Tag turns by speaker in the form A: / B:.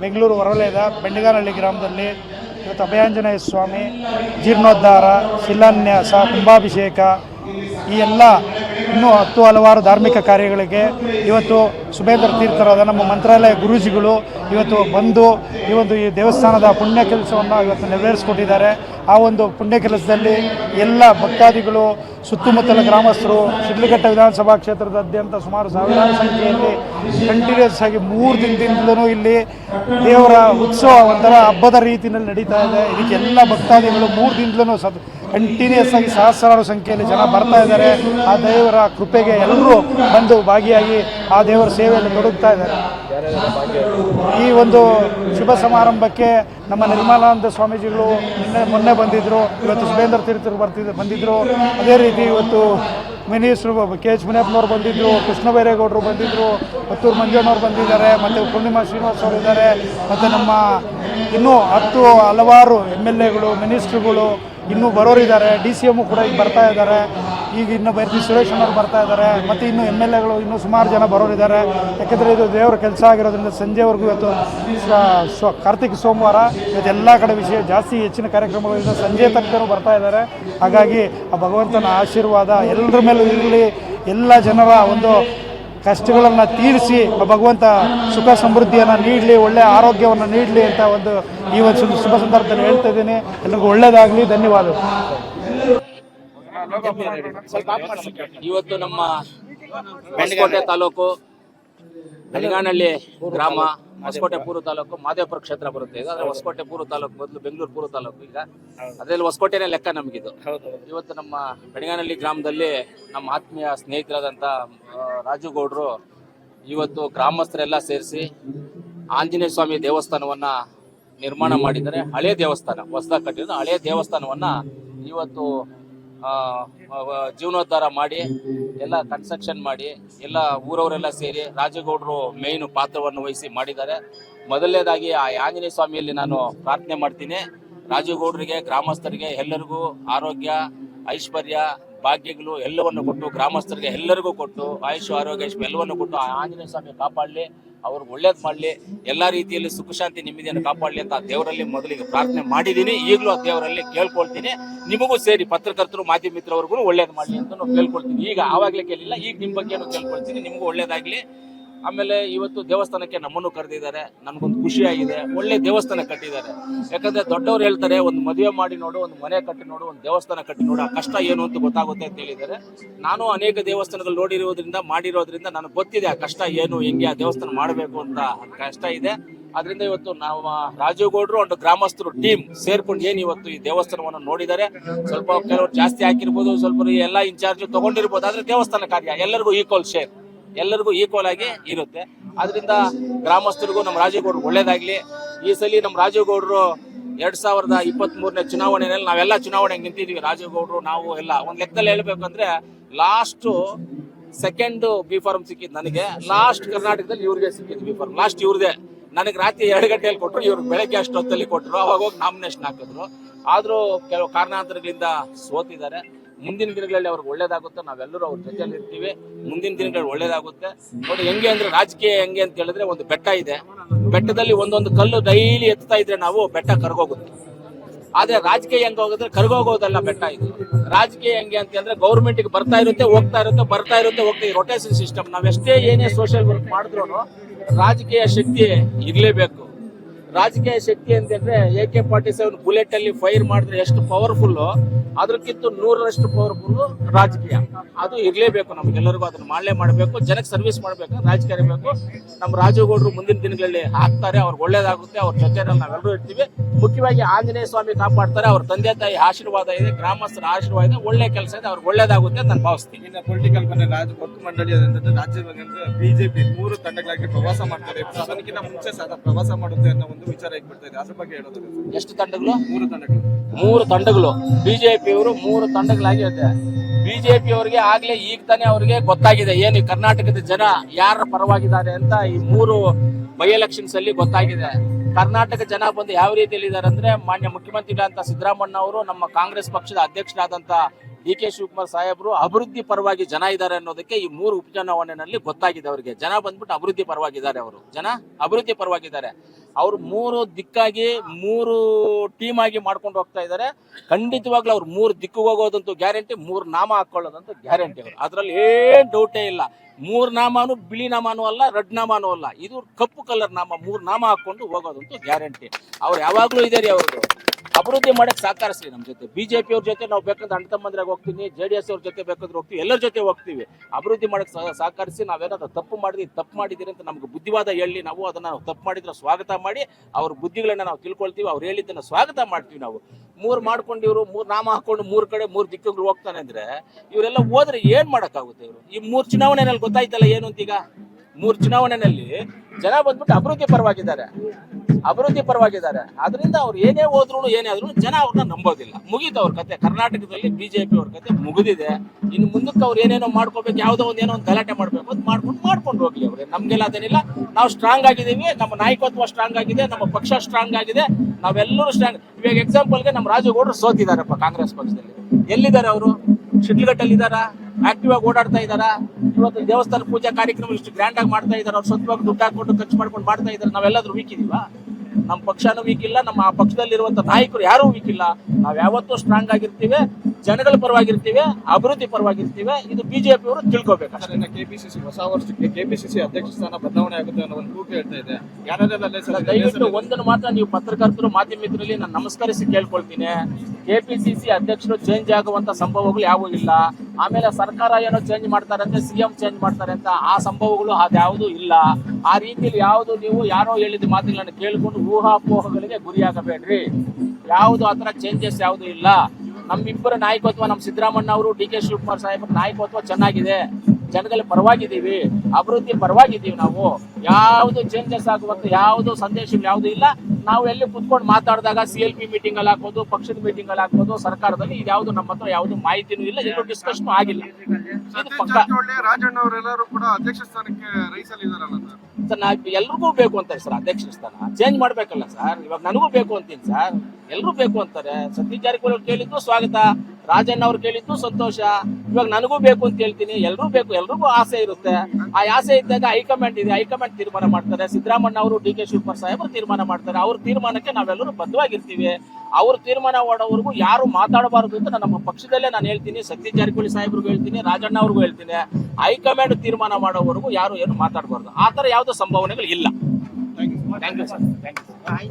A: ಬೆಂಗಳೂರು ಹೊರವಲಯದ ಬೆಂಡಗಾನಹಳ್ಳಿ ಗ್ರಾಮದಲ್ಲಿ ಇವತ್ತು ಅಭಯಾಂಜನೇಯ ಸ್ವಾಮಿ ಜೀರ್ಣೋದ್ಧಾರ ಶಿಲಾನ್ಯಾಸ ಕುಂಭಾಭಿಷೇಕ ಈ ಎಲ್ಲ ಇನ್ನೂ ಹತ್ತು ಹಲವಾರು ಧಾರ್ಮಿಕ ಕಾರ್ಯಗಳಿಗೆ ಇವತ್ತು ಸುಭೇಂದ್ರ ತೀರ್ಥರಾದ ನಮ್ಮ ಮಂತ್ರಾಲಯ ಗುರೂಜಿಗಳು ಇವತ್ತು ಬಂದು ಈ ಒಂದು ಈ ದೇವಸ್ಥಾನದ ಪುಣ್ಯ ಕೆಲಸವನ್ನು ಇವತ್ತು ನೆರವೇರಿಸ್ಕೊಟ್ಟಿದ್ದಾರೆ. ಆ ಒಂದು ಪುಣ್ಯ ಕೆಲಸದಲ್ಲಿ ಎಲ್ಲ ಭಕ್ತಾದಿಗಳು, ಸುತ್ತಮುತ್ತಲ ಗ್ರಾಮಸ್ಥರು, ಶಿಡ್ಲಘಟ್ಟ ವಿಧಾನಸಭಾ ಕ್ಷೇತ್ರದಾದ್ಯಂತ ಸುಮಾರು ಸಾವಿರಾರು ಸಂಖ್ಯೆಯಲ್ಲಿ ಕಂಟಿನ್ಯೂಸ್ ಆಗಿ ಮೂರು ದಿನದಿಂದಲೂ ಇಲ್ಲಿ ದೇವರ ಉತ್ಸವ ಒಂಥರ ಹಬ್ಬದ ರೀತಿಯಲ್ಲಿ ನಡೀತಾ ಇದೆ. ಇದಕ್ಕೆಲ್ಲ ಭಕ್ತಾದಿಗಳು ಮೂರು ದಿನದಲ್ಲೂ ಸದ್ ಕಂಟಿನ್ಯೂಸ್ ಆಗಿ ಸಹಸ್ರಾರು ಸಂಖ್ಯೆಯಲ್ಲಿ ಜನ ಬರ್ತಾ ಇದ್ದಾರೆ. ಆ ದೇವರ ಕೃಪೆಗೆ ಎಲ್ಲರೂ ಬಂದು ಭಾಗಿಯಾಗಿ ಆ ದೇವರ ಸೇವೆಯಲ್ಲಿ ತೊಡಗ್ತಾ ಇದ್ದಾರೆ. ಈ ಒಂದು ಶುಭ ಸಮಾರಂಭಕ್ಕೆ ನಮ್ಮ ನಿರ್ಮಲಾನಂದ ಸ್ವಾಮೀಜಿಗಳು ನಿನ್ನೆ ಮೊನ್ನೆ ಬಂದಿದ್ದರು ಇವತ್ತು ಸುಭೇಂದ್ರ ತೀರ್ಥರು ಬರ್ತಿದ್ದು ಬಂದಿದ್ದರು ಅದೇ ರೀತಿ ಇವತ್ತು ಮಿನಿಸ್ಟ್ರು ಕೆ ಎಚ್ ಮುನಿಯಪ್ಪನವ್ರು ಬಂದಿದ್ದರು ಕೃಷ್ಣ ಬೈರೇಗೌಡರು ಬಂದಿದ್ದರು ಪತ್ತೂರು ಮಂಜಣ್ಣವ್ರು ಬಂದಿದ್ದಾರೆ, ಮತ್ತು ಪೂರ್ಣಿಮಾ ಶ್ರೀನಿವಾಸ್ ಅವರು ಇದ್ದಾರೆ, ಮತ್ತು ನಮ್ಮ ಇನ್ನೂ ಹತ್ತು ಹಲವಾರು ಎಂ ಎಲ್ ಎಗಳು, ಮಿನಿಸ್ಟ್ರುಗಳು ಇನ್ನೂ ಬರೋರಿದ್ದಾರೆ. ಡಿ ಸಿ ಎಮ್ಮು ಕೂಡ ಈಗ ಬರ್ತಾ ಇದ್ದಾರೆ. ಈಗ ಇನ್ನು ಬೈರ್ತಿ ಸುರೇಶ್ ಅವರು ಬರ್ತಾ ಇದ್ದಾರೆ. ಮತ್ತು ಇನ್ನು ಎಂ ಎಲ್ ಎಗಳು ಇನ್ನೂ ಸುಮಾರು ಜನ ಬರೋರಿದ್ದಾರೆ. ಯಾಕೆಂದರೆ ಇದು ದೇವರ ಕೆಲಸ ಆಗಿರೋದ್ರಿಂದ ಸಂಜೆವರೆಗೂ ಇವತ್ತು ಸೊ ಕಾರ್ತಿಕ ಸೋಮವಾರ ಇವತ್ತು ಕಡೆ ವಿಷಯ ಜಾಸ್ತಿ ಹೆಚ್ಚಿನ ಕಾರ್ಯಕ್ರಮಗಳಿಂದ ಸಂಜೆ ತನಕನೂ ಬರ್ತಾ ಇದ್ದಾರೆ. ಹಾಗಾಗಿ ಆ ಭಗವಂತನ ಆಶೀರ್ವಾದ ಎಲ್ಲರ ಮೇಲೂ ಇರಲಿ. ಎಲ್ಲ ಜನರ ಒಂದು ಕಷ್ಟಗಳನ್ನು ತೀರಿಸಿ ಭಗವಂತ ಸುಖ ಸಮೃದ್ಧಿಯನ್ನು ನೀಡಲಿ ಒಳ್ಳೆಯ ಆರೋಗ್ಯವನ್ನು ನೀಡಲಿ ಅಂತ ಒಂದು ಈ ಒಂದು ಶುಭ- ಸಂದರ್ಭದಲ್ಲಿ ಹೇಳ್ತಾ ಇದ್ದೀನಿ. ಎಲ್ರಿಗೂ ಒಳ್ಳೆಯದಾಗಲಿ ಧನ್ಯವಾದಗಳು.
B: ಇವತ್ತು ನಮ್ಮ ತಾಲೂಕು ಬೆಳಗಾನಹಳ್ಳಿ ಗ್ರಾಮ ಹೊಸಕೋಟೆ ಪೂರ್ವ ತಾಲೂಕು ಮಾದೇವಪುರ ಕ್ಷೇತ್ರ ಬರುತ್ತೆ. ಈಗ ಅದ್ರ ಹೊಸಕೋಟೆ ಪೂರ್ವ ತಾಲೂಕು ಮೊದಲು ಬೆಂಗಳೂರು ಪೂರ್ವ ತಾಲೂಕು ಈಗ. ಅದರಲ್ಲಿ ಹೊಸಕೋಟೆನೇ ಲೆಕ್ಕ ನಮಗಿದು. ಇವತ್ತು ನಮ್ಮ ಬೆಳಗಾನಹಳ್ಳಿ ಗ್ರಾಮದಲ್ಲಿ ನಮ್ಮ ಆತ್ಮೀಯ ಸ್ನೇಹಿತರಾದಂತ ರಾಜುಗೌಡ್ರು ರಾಜು ಗೌಡ್ರು ಇವತ್ತು ಗ್ರಾಮಸ್ಥರೆಲ್ಲ ಸೇರಿಸಿ ಆಂಜನೇಯ ಸ್ವಾಮಿ ದೇವಸ್ಥಾನವನ್ನ ನಿರ್ಮಾಣ ಮಾಡಿದ್ದಾರೆ. ಹಳೆ ದೇವಸ್ಥಾನ ಹೊಸದಾಗಿ ಕಟ್ಟಿದ್ರು ಹಳೆ ದೇವಸ್ಥಾನವನ್ನ ಇವತ್ತು ಆ, ಮಾಡಿ ಎಲ್ಲ ಕನ್ಸ್ಟ್ರಕ್ಷನ್ ಮಾಡಿ ಎಲ್ಲ ಊರವರೆಲ್ಲ ಸೇರಿ ರಾಜೇಗೌಡರು ಮೇಯ್ನ್ ಪಾತ್ರವನ್ನು ವಹಿಸಿ ಮಾಡಿದ್ದಾರೆ. ಮೊದಲನೇದಾಗಿ ಆ ಆಂಜನೇಯ ಸ್ವಾಮಿಯಲ್ಲಿ ನಾನು ಪ್ರಾರ್ಥನೆ ಮಾಡ್ತೀನಿ. ರಾಜೇಗೌಡರಿಗೆ ಗ್ರಾಮಸ್ಥರಿಗೆ ಎಲ್ಲರಿಗೂ ಆರೋಗ್ಯ ಐಶ್ವರ್ಯ ಭಾಗ್ಯಗಳು ಎಲ್ಲವನ್ನು ಕೊಟ್ಟು, ಗ್ರಾಮಸ್ಥರಿಗೆ ಎಲ್ಲರಿಗೂ ಕೊಟ್ಟು, ಆಯುಷು, ಆರೋಗ್ಯ ಎಲ್ಲವನ್ನು ಕೊಟ್ಟು ಆ ಆಂಜನೇಯ ಸ್ವಾಮಿ ಕಾಪಾಡಲಿ, ಅವ್ರಿಗೆ ಒಳ್ಳೇದು ಮಾಡಲಿ, ಎಲ್ಲ ರೀತಿಯಲ್ಲಿ ಸುಖ ಶಾಂತಿ ನೆಮ್ಮದಿಯನ್ನು ಕಾಪಾಡಲಿ ಅಂತ ದೇವರಲ್ಲಿ ಮೊದಲಿಗೆ ಪ್ರಾರ್ಥನೆ ಮಾಡಿದ್ದೀನಿ ಈಗಲೂ ಆ ದೇವರಲ್ಲಿ ಕೇಳ್ಕೊಳ್ತೀನಿ. ನಿಮಗೂ ಸೇರಿ ಪತ್ರಕರ್ತರು ಮಾಧ್ಯಮ ಮಿತ್ರವ್ರಿಗೂ ಒಳ್ಳೇದು ಮಾಡಲಿ ಅಂತ ಕೇಳ್ಕೊಳ್ತೀನಿ. ಈಗ ಆವಾಗಲೇ ಕೇಳಿಲ್ಲ, ಈಗ ನಿಮ್ಮ ಬಗ್ಗೆನೂ ಕೇಳ್ಕೊಳ್ತೀನಿ. ನಿಮಗೂ ಒಳ್ಳೇದಾಗ್ಲಿ. ಆಮೇಲೆ ಇವತ್ತು ದೇವಸ್ಥಾನಕ್ಕೆ ನಮ್ಮನ್ನು ಕರೆದಿದ್ದಾರೆ. ನನಗೊಂದು ಖುಷಿ ಆಗಿದೆ ಒಳ್ಳೆ ದೇವಸ್ಥಾನ ಕಟ್ಟಿದ್ದಾರೆ. ಯಾಕಂದ್ರೆ ದೊಡ್ಡವರು ಹೇಳ್ತಾರೆ, ಒಂದು ಮದುವೆ ಮಾಡಿ ನೋಡು, ಒಂದು ಮನೆ ಕಟ್ಟಿ ನೋಡು, ಒಂದು ದೇವಸ್ಥಾನ ಕಟ್ಟಿ ನೋಡು. ಆ ಕಷ್ಟ ಏನು ಅಂತ ಗೊತ್ತಾಗುತ್ತೆ ಅಂತ ಹೇಳಿದ್ದಾರೆ. ನಾನು ಅನೇಕ ದೇವಸ್ಥಾನಗಳು ನೋಡಿರೋದ್ರಿಂದ, ಮಾಡಿರೋದ್ರಿಂದ ನನಗೆ ಗೊತ್ತಿದೆ ಆ ಕಷ್ಟ ಏನು, ಹೆಂಗೆ ಆ ದೇವಸ್ಥಾನ ಮಾಡಬೇಕು ಅಂತ ಕಷ್ಟ ಇದೆ. ಅದರಿಂದ ಇವತ್ತು ನಾವು ರಾಜೀವ್ ಗೌಡ್ರು ಒಂದು ಗ್ರಾಮಸ್ಥರು ಟೀಮ್ ಸೇರ್ಕೊಂಡು ಏನು ಇವತ್ತು ಈ ದೇವಸ್ಥಾನವನ್ನು ನೋಡಿದ್ದಾರೆ. ಸ್ವಲ್ಪ ಕೆಲವರು ಜಾಸ್ತಿ ಹಾಕಿರ್ಬೋದು, ಸ್ವಲ್ಪ ಎಲ್ಲ ಇನ್ಚಾರ್ಜ್ ತಗೊಂಡಿರ್ಬೋದು. ಆದ್ರೆ ದೇವಸ್ಥಾನ ಕಾರ್ಯ ಎಲ್ಲರಿಗೂ ಈಕ್ವಲ್ ಶೇರ್ ಎಲ್ಲರಿಗೂ ಈಕ್ವಲ್ ಆಗಿ ಇರುತ್ತೆ. ಅದರಿಂದ ಗ್ರಾಮಸ್ಥರಿಗೂ ನಮ್ಮ ರಾಜೇಗೌಡರು ಒಳ್ಳೇದಾಗ್ಲಿ. ಈ ಸಲ ನಮ್ಮ ರಾಜೀವ್ಗೌಡರು ಎರಡ್ ಸಾವಿರದ ಇಪ್ಪತ್ತ್ ಮೂರನೇ ಚುನಾವಣೆಯಲ್ಲಿ ನಾವೆಲ್ಲ ಚುನಾವಣೆಗೆ ನಿಂತಿದೀವಿ. ರಾಜೀವ್ಗೌಡರು ನಾವು ಎಲ್ಲ ಒಂದ್ ಲೆಕ್ಕದಲ್ಲಿ ಹೇಳ್ಬೇಕಂದ್ರೆ ಲಾಸ್ಟ್ ಸೆಕೆಂಡ್ ಬಿ ಫಾರ್ಮ್ ಸಿಕ್ಕಿದ್ ನನಗೆ. ಲಾಸ್ಟ್ ಕರ್ನಾಟಕದಲ್ಲಿ ಇವ್ರಿಗೆ ಸಿಕ್ಕಿದ್ ಬಿ ಫಾರ್ಮ್ ಲಾಸ್ಟ್ ಇವ್ರದೇ. ನನಗೆ ರಾತ್ರಿ ಎರಡು ಗಂಟೆಯಲ್ಲಿ ಕೊಟ್ಟರು ಇವ್ರು ಬೆಳಗ್ಗೆ ಅಷ್ಟೊತ್ತಲ್ಲಿ ಕೊಟ್ಟರು ಅವಾಗ ಹೋಗಿ ನಾಮಿನೇಷನ್ ಹಾಕಿದ್ರು. ಆದ್ರೂ ಕೆಲವು ಕಾರಣಾಂತರಗಳಿಂದ ಸೋತಿದ್ದಾರೆ. ಮುಂದಿನ ದಿನಗಳಲ್ಲಿ ಅವ್ರಿಗೆ ಒಳ್ಳೇದಾಗುತ್ತೆ, ನಾವೆಲ್ಲರೂ ಅವ್ರ ಜೊತೆಯಲ್ಲಿ ಇರ್ತೀವಿ. ಮುಂದಿನ ದಿನಗಳಲ್ಲಿ ಒಳ್ಳೇದಾಗುತ್ತೆ. ನೋಡಿ, ಹೆಂಗೆ ಅಂದ್ರೆ ರಾಜಕೀಯ ಹೆಂಗೆ ಅಂತ ಹೇಳಿದ್ರೆ ಒಂದು ಬೆಟ್ಟ ಇದೆ. ಬೆಟ್ಟದಲ್ಲಿ ಒಂದೊಂದು ಕಲ್ಲು ಡೈಲಿ ಎತ್ತಾ ಇದ್ರೆ ನಾವು ಬೆಟ್ಟ ಕರ್ಗೋಗುತ್ತೆ. ಆದ್ರೆ ರಾಜಕೀಯ ಹೆಂಗ್ ಹೋಗಿದ್ರೆ ಕರ್ಗೋಗೋದಲ್ಲ ಬೆಟ್ಟ ಇದು. ರಾಜಕೀಯ ಹೆಂಗೆ ಅಂತ ಅಂದ್ರೆ ಗೌರ್ಮೆಂಟ್ ಬರ್ತಾ ಇರುತ್ತೆ, ಹೋಗ್ತಾ ಇರುತ್ತೆ, ಬರ್ತಾ ಇರುತ್ತೆ, ಹೋಗ್ತಾ ರೊಟೇಷನ್ ಸಿಸ್ಟಮ್ ನಾವೆಷ್ಟೇ ಏನೇ ಸೋಷಿಯಲ್ ವರ್ಕ್ ಮಾಡಿದ್ರು ರಾಜಕೀಯ ಶಕ್ತಿ ಇರ್ಲೇಬೇಕು. ರಾಜಕೀಯ ಶಕ್ತಿ ಅಂತಂದ್ರೆ A K forty seven bullet ಅಲ್ಲಿ ಫೈರ್ ಮಾಡಿದ್ರೆ ಎಷ್ಟು ಪವರ್ಫುಲ್ ಅದಕ್ಕಿಂತ ನೂರರಷ್ಟು ಪವರ್ಫುಲ್ ರಾಜಕೀಯ. ಅದು ಇರ್ಲೇಬೇಕು ನಮ್ಗೆಲ್ಲರಿಗೂ, ಅದನ್ನ ಮಾಡಲೇ ಮಾಡಬೇಕು. ಜನಕ್ಕೆ ಸರ್ವಿಸ್ ಮಾಡಬೇಕು, ರಾಜಕೀಯ ಬೇಕು ನಮ್ಮ ರಾಜಗೌಡರು ಮುಂದಿನ ದಿನಗಳಲ್ಲಿ ಹಾಕ್ತಾರೆ, ಅವ್ರಿಗೆ ಒಳ್ಳೇದಾಗುತ್ತೆ, ಅವ್ರ ಜೊತೆಯಲ್ಲಿ ನಾವೆಲ್ಲರೂ ಇರ್ತೀವಿ. ಮುಖ್ಯವಾಗಿ ಆಂಜನೇಯ ಸ್ವಾಮಿ ಕಾಪಾಡ್ತಾರೆ, ಅವ್ರ ತಂದೆ ತಾಯಿ ಆಶೀರ್ವಾದ ಇದೆ, ಗ್ರಾಮಸ್ಥರ ಆಶೀರ್ವಾದ ಇದೆ, ಒಳ್ಳೆ ಕೆಲಸ ಇದೆ, ಅವ್ರಿಗೆ ಒಳ್ಳೇದಾಗುತ್ತೆ ನಾನು ಭಾವಿಸ್ತೀನಿ.
C: ಇನ್ನು ಪೊಲಿಟಿಕಲ್ ಮನೆ ರಾಜ ಒಟ್ಟು ಮಂಡಳಿ ರಾಜ್ಯದ ಬಿಜೆಪಿ ಮೂರು ತಂಡಗಳಾಗಿ ಪ್ರವಾಸ ಮಾಡ್ತಾರೆ. ಅದಕ್ಕಿಂತ ಮುಂಚೆ ಸಹ ಪ್ರವಾಸ ಮಾಡುತ್ತೆ ಅನ್ನೋ ವಿಚಾರ ಬರ್ತಾ ಇದೆ. ಅದ್ರ ಬಗ್ಗೆ ಹೇಳೋದು
B: ಎಷ್ಟು ತಂಡಗಳು?
C: ಮೂರು ತಂಡಗಳು.
B: ಮೂರು ತಂಡಗಳು. ಬಿಜೆಪಿಯವರು ಮೂರು ತಂಡಗಳಾಗಿ ಇದೆ. ಬಿಜೆಪಿ ಅವರಿಗೆ ಆಗ್ಲೇ ಈಗ ತಾನೇ ಅವ್ರಿಗೆ ಗೊತ್ತಾಗಿದೆ. ಏನು ಕರ್ನಾಟಕದ ಜನ ಯಾರ ಪರವಾಗಿದ್ದಾರೆ ಅಂತ ಈ ಮೂರು ಬೈ ಎಲೆಕ್ಷನ್ಸ್ ಅಲ್ಲಿ ಗೊತ್ತಾಗಿದೆ. ಕರ್ನಾಟಕ ಜನ ಬಂದು ಯಾವ ರೀತಿಯಲ್ಲಿ ಇದ್ದಾರೆ ಅಂದ್ರೆ ಮಾನ್ಯ ಮುಖ್ಯಮಂತ್ರಿಗಳಂತ ಸಿದ್ದರಾಮಣ್ಣ ಅವರು ನಮ್ಮ ಕಾಂಗ್ರೆಸ್ ಪಕ್ಷದ ಅಧ್ಯಕ್ಷರಾದಂತ ಡಿ ಕೆ ಶಿವಕುಮಾರ್ ಸಾಹೇಬರು ಅಭಿವೃದ್ಧಿ ಪರವಾಗಿ ಜನ ಇದ್ದಾರೆ ಅನ್ನೋದಕ್ಕೆ ಈ ಮೂರು ಉಪಚುನಾವಣೆಯಲ್ಲಿ ಗೊತ್ತಾಗಿದೆ ಅವರಿಗೆ. ಜನ ಬಂದ್ಬಿಟ್ಟು ಅಭಿವೃದ್ಧಿ ಪರವಾಗಿದ್ದಾರೆ ಅವರು. ಜನ ಅಭಿವೃದ್ಧಿ ಪರವಾಗಿದ್ದಾರೆ. ಅವರು ಮೂರು ದಿಕ್ಕಾಗಿ ಮೂರು ಟೀಮ್ ಆಗಿ ಮಾಡ್ಕೊಂಡು ಹೋಗ್ತಾ ಇದ್ದಾರೆ. ಖಂಡಿತವಾಗ್ಲೂ ಅವ್ರು ಮೂರು ದಿಕ್ಕಿಗೆ ಹೋಗೋದಂತೂ ಗ್ಯಾರಂಟಿ ಮೂರು ನಾಮ ಹಾಕೊಳ್ಳೋದಂತೂ ಗ್ಯಾರಂಟಿ ಅವರು. ಅದ್ರಲ್ಲಿ ಏನ್ ಡೌಟೇ ಇಲ್ಲ. ಮೂರ್ ನಾಮನು ಬಿಳಿ ನಾಮನೂ ಅಲ್ಲ, ರೆಡ್ ನಾಮನೂ ಅಲ್ಲ. ಇದು ಕಪ್ಪು ಕಲರ್ ನಾಮ, ಮೂರ್ ನಾಮ ಹಾಕೊಂಡು ಹೋಗೋದಂತೂ ಗ್ಯಾರಂಟಿ ಅವ್ರು ಯಾವಾಗ್ಲೂ ಇದಾರೆ ರೀ ಅವ್ರದ್ದು ಅಭಿವೃದ್ಧಿ ಮಾಡಕ್ಕೆ ಸಹಕರಿಸ್ರಿ ನಮ್ಮ ಜೊತೆ. ಬಿಜೆಪಿ ಅವ್ರ ಜೊತೆ ನಾವು ಬೇಕಂದ್ರೆ ಅಣ್ಣ ತಮ್ಮಂದ್ರಾಗ ಹೋಗ್ತೀನಿ, ಜೆ ಡಿ ಎಸ್ ಅವ್ರ ಜೊತೆ ಬೇಕಾದ್ರೆ ಹೋಗ್ತೀವಿ, ಎಲ್ಲರ ಜೊತೆ ಹೋಗ್ತೀವಿ. ಅಭಿವೃದ್ಧಿ ಮಾಡಕ್ಕೆ ಸಹ- ಸಹಕರಿಸಿ ನಾವೇನಾದ್ರು ತಪ್ಪು ಮಾಡಿದ್ವಿ, ತಪ್ಪು ಮಾಡಿದಿರಿ ಅಂತ ನಮ್ಗೆ ಬುದ್ಧಿವಾದ ಹೇಳಿ ನಾವು ಅದನ್ನ ತಪ್ಪು ಮಾಡಿದ್ರೆ ಸ್ವಾಗತ ಮಾಡಿ ಅವ್ರ ಬುದ್ಧಿಗಳನ್ನ ನಾವು ತಿಳ್ಕೊಳ್ತೀವಿ, ಅವ್ರು ಹೇಳಿದ್ದನ್ನ ಸ್ವಾಗತ ಮಾಡ್ತೀವಿ ನಾವು. ಮೂರು ಮಾಡ್ಕೊಂಡು ಇವರು ಮೂರ್ ನಾಮ ಹಾಕೊಂಡು ಮೂರು ಕಡೆ ಮೂರು ದಿಕ್ಕಿಗಳು ಹೋಗ್ತಾನೆ ಅಂದ್ರೆ ಇವರೆಲ್ಲ ಹೋದ್ರೆ ಏನ್ ಮಾಡೋಕ್ಕಾಗುತ್ತೆ ಇವರು? ಈ ಮೂರು ಚುನಾವಣೆನಲ್ಲಿ ಗೊತ್ತಾಯ್ತಲ್ಲ ಏನು ಅಂತ ಈಗ ಮೂರ್ ಚುನಾವಣೆಯಲ್ಲಿ ಜನ ಬಂದ್ಬಿಟ್ಟು ಅಭಿವೃದ್ಧಿ ಪರವಾಗಿದ್ದಾರೆ. ಅಭಿವೃದ್ಧಿ ಪರವಾಗಿದ್ದಾರೆ. ಅದರಿಂದ ಅವ್ರು ಏನೇ ಹೋದ್ರು ಏನೇ ಆದ್ರೂ ಜನ ಅವ್ರನ್ನ ನಂಬೋದಿಲ್ಲ. ಮುಗೀತು ಅವ್ರ ಕತೆ. ಕರ್ನಾಟಕದಲ್ಲಿ ಬಿಜೆಪಿ ಅವ್ರ ಕತೆ ಮುಗಿದಿದೆ. ಇನ್ನು ಮುಂದಕ್ಕೆ ಅವ್ರು ಏನೇನೋ ಮಾಡ್ಕೋಬೇಕು, ಯಾವುದೋ ಒಂದ್ ಏನೋ ಒಂದು ಗಲಾಟೆ ಮಾಡ್ಬೇಕು ಅದು ಮಾಡ್ಕೊಂಡು ಮಾಡ್ಕೊಂಡು ಹೋಗ್ಲಿ ಅವ್ರೆ. ನಮ್ಗೆಲ್ಲ ಅದೇನಿಲ್ಲ. ನಾವು ಸ್ಟ್ರಾಂಗ್ ಆಗಿದ್ದೀವಿ, ನಮ್ಮ ನಾಯಕತ್ವ ಸ್ಟ್ರಾಂಗ್ ಆಗಿದೆ, ನಮ್ಮ ಪಕ್ಷ ಸ್ಟ್ರಾಂಗ್ ಆಗಿದೆ. ನಾವೆಲ್ಲರೂ ಸ್ಟ್ರಾಂಗ್ ಇವಾಗ ಎಕ್ಸಾಂಪಲ್ಗೆ ನಮ್ಮ ರಾಜಗೌಡರು ಸೋತಿದಾರಪ್ಪ ಕಾಂಗ್ರೆಸ್ ಪಕ್ಷದಲ್ಲಿ. ಎಲ್ಲಿದ್ದಾರೆ ಅವರು? ಶಿಡ್ಲಘಟ್ಟಲ್ಲಿ ಇದಾರ ಆಕ್ಟಿವ್ ಆಗಿ ಓಡಾಡ್ತಾ ಇದಾರ ಇವತ್ತು ದೇವಸ್ಥಾನ ಪೂಜಾ ಕಾರ್ಯಕ್ರಮ ಇಷ್ಟು ಗ್ರ್ಯಾಂಡ್ ಆಗಿ ಮಾಡ್ತಾ ಇದಾರೆ ಅವ್ರು ಸ್ವಂತವಾಗಿ ದುಡ್ಡು ಹಾಕೊಂಡು ಖರ್ಚು ಮಾಡ್ಕೊಂಡು ಮಾಡ್ತಾ ಇದಾರೆ ನಾವೆಲ್ಲಾದ್ರೂ ವೀಕ್ ನಮ್ಮ ಪಕ್ಷನೂ ವೀಕ್ ಇಲ್ಲ, ನಮ್ಮ ಆ ಪಕ್ಷದಲ್ಲಿರುವಂತ ನಾಯಕರು ಯಾರೂ ವೀಕ್ ಇಲ್ಲ. ನಾವ್ ಯಾವತ್ತೂ ಸ್ಟ್ರಾಂಗ್ ಆಗಿರ್ತೀವಿ. ಜನಗಳ ಪರವಾಗಿರ್ತೀವಿ ಅಭಿವೃದ್ಧಿ ಪರವಾಗಿರ್ತೀವಿ ಇದು ಬಿಜೆಪಿ ಅವರು ತಿಳ್ಕೊಬೇಕು
C: ಕೆಪಿಸಿಸಿ ಹೊಸ ವರ್ಷಕ್ಕೆ ಕೆಪಿಸಿಸಿ ಅಧ್ಯಕ್ಷ ಸ್ಥಾನ ಬದಲಾವಣೆ ಆಗುತ್ತೆ ಅನ್ನೋ ಒಂದು ಕೂಗು ಹೇಳ್ತಾ ಇದೆ.
B: ದಯವಿಟ್ಟು ಒಂದನ್ನು ಮಾತ್ರ ನೀವು ಪತ್ರಕರ್ತರು ಮಿತ್ರರಲ್ಲಿ ನಾನು ನಮಸ್ಕರಿಸಿ ಕೇಳ್ಕೊಳ್ತೀನಿ. ಕೆಪಿಸಿಸಿ ಅಧ್ಯಕ್ಷರು ಚೇಂಜ್ ಆಗುವಂತ ಸಂಭವಗಳು ಯಾವೂ ಇಲ್ಲ. ಆಮೇಲೆ ಸರ್ಕಾರ ಏನೋ ಚೇಂಜ್ ಮಾಡ್ತಾರೆ ಅಂತ ಸಿಎಂ ಚೇಂಜ್ ಮಾಡ್ತಾರೆ ಅಂತ ಆ ಸಂಭವಗಳು ಅದ್ಯಾವುದು ಇಲ್ಲ. ಆ ರೀತಿಯಲ್ಲಿ ಯಾವುದು ನೀವು ಯಾರೋ ಹೇಳಿದ ಮಾತುಗಳನ್ನು ಕೇಳಿಕೊಂಡು ಊಹಾಪೋಹಗಳಿಗೆ ಗುರಿಯಾಗಬೇಡ್ರಿ. ಯಾವುದು ಆ ಥರ ಚೇಂಜಸ್ ಯಾವುದು ಇಲ್ಲ. ನಮ್ಮಿಬ್ಬರ ನಾಯಕತ್ವ ನಮ್ಮ ಸಿದ್ದರಾಮಣ್ಣ ಅವರು ಡಿ ಕೆ ಶಿವಕುಮಾರ್ ಸಾಹೇಬರ ನಾಯಕತ್ವ ಚೆನ್ನಾಗಿದೆ. ಜನದಲ್ಲಿ ಪರವಾಗಿದ್ದೀವಿ ಅಭಿವೃದ್ಧಿ ಪರವಾಗಿದ್ದೀವಿ ನಾವು. ಯಾವುದು ಚೇಂಜಸ್ ಆಗುವಂತ ಯಾವುದು ಸಂದೇಶಗಳು ಯಾವುದು ಇಲ್ಲ. ನಾವು ಎಲ್ಲಿ ಕುತ್ಕೊಂಡು ಮಾತಾಡಿದಾಗ ಸಿ ಎಲ್ ಪಿ ಮೀಟಿಂಗ್ ಅಲ್ಲಿ ಹಾಕ್ಬೋದು ಪಕ್ಷದ ಮೀಟಿಂಗ್ ಅಲ್ಲಿ ಹಾಕ್ಬೋದು ಸರ್ಕಾರದಲ್ಲಿ ಇದ್ಯಾವುದು ನಮ್ಮ ಹತ್ರ ಯಾವುದು ಮಾಹಿತಿನೂ ಇಲ್ಲ ಎಲ್ಲೂ ಡಿಸ್ಕಷನ್ ಆಗಿಲ್ಲ.
C: ಸರ್?
B: ಸರ್ ನಾ ಎಲ್ರಿಗೂ ಬೇಕು ಅಂತ ಸರ್ ಅಧ್ಯಕ್ಷ ಸ್ಥಾನ. ಚೇಂಜ್ ಮಾಡ್ಬೇಕಲ್ಲ ಸರ್ ಇವಾಗ ನನಗೂ ಬೇಕು ಅಂತೀನಿ ಸರ್. ಎಲ್ರೂ ಬೇಕು ಅಂತಾರೆ. ಸತೀಶ್ ಜಾರಕಿಹೊಳಿ ಅವ್ರು ಕೇಳಿದ್ದು ಸ್ವಾಗತ ರಾಜಣ್ಣ ಅವ್ರು ಕೇಳಿದ್ದು ಸಂತೋಷ. ಇವಾಗ ನನಗೂ ಬೇಕು ಅಂತ ಹೇಳ್ತೀನಿ ಎಲ್ಲರೂ ಬೇಕು ಎಲ್ರಿಗೂ ಆಸೆ ಇರುತ್ತೆ. ಆ ಆಸೆ ಇದ್ದಾಗ ಹೈಕಮಾಂಡ್ ಇದೆ ಹೈಕಮಾಂಡ್ ತೀರ್ಮಾನ ಮಾಡ್ತಾರೆ. ಸಿದ್ದರಾಮಣ್ಣ ಅವರು ಡಿ ಕೆ ಶಿವಕುಮಾರ್ ಸಾಹೇಬರು ತೀರ್ಮಾನ ಮಾಡ್ತಾರೆ. ಅವ್ರ ತೀರ್ಮಾನಕ್ಕೆ ನಾವೆಲ್ಲರೂ ಬದ್ಧವಾಗಿರ್ತೀವಿ. ಅವ್ರ ತೀರ್ಮಾನ ಮಾಡೋವರೆಗೂ ಯಾರು ಮಾತಾಡಬಾರದು ಅಂತ ನಮ್ಮ ಪಕ್ಷದಲ್ಲೇ ನಾನು ಹೇಳ್ತೀನಿ ಸತೀಶ್ ಜಾರಕಿಹೊಳಿ ಸಾಹೇಬ್ರಿಗೂ ಹೇಳ್ತೀನಿ ರಾಜಣ್ಣ ಅವ್ರಿಗೂ ಹೇಳ್ತೀನಿ. ಹೈಕಮಾಂಡ್ ತೀರ್ಮಾನ ಮಾಡೋವರೆಗೂ ಯಾರು ಏನು ಮಾತಾಡಬಾರ್ದು. ಆ ಥರ ಯಾವುದೋ ಸಂಭಾವನೆಗಳು ಇಲ್ಲ.
C: Thank you
B: thank you sir thank you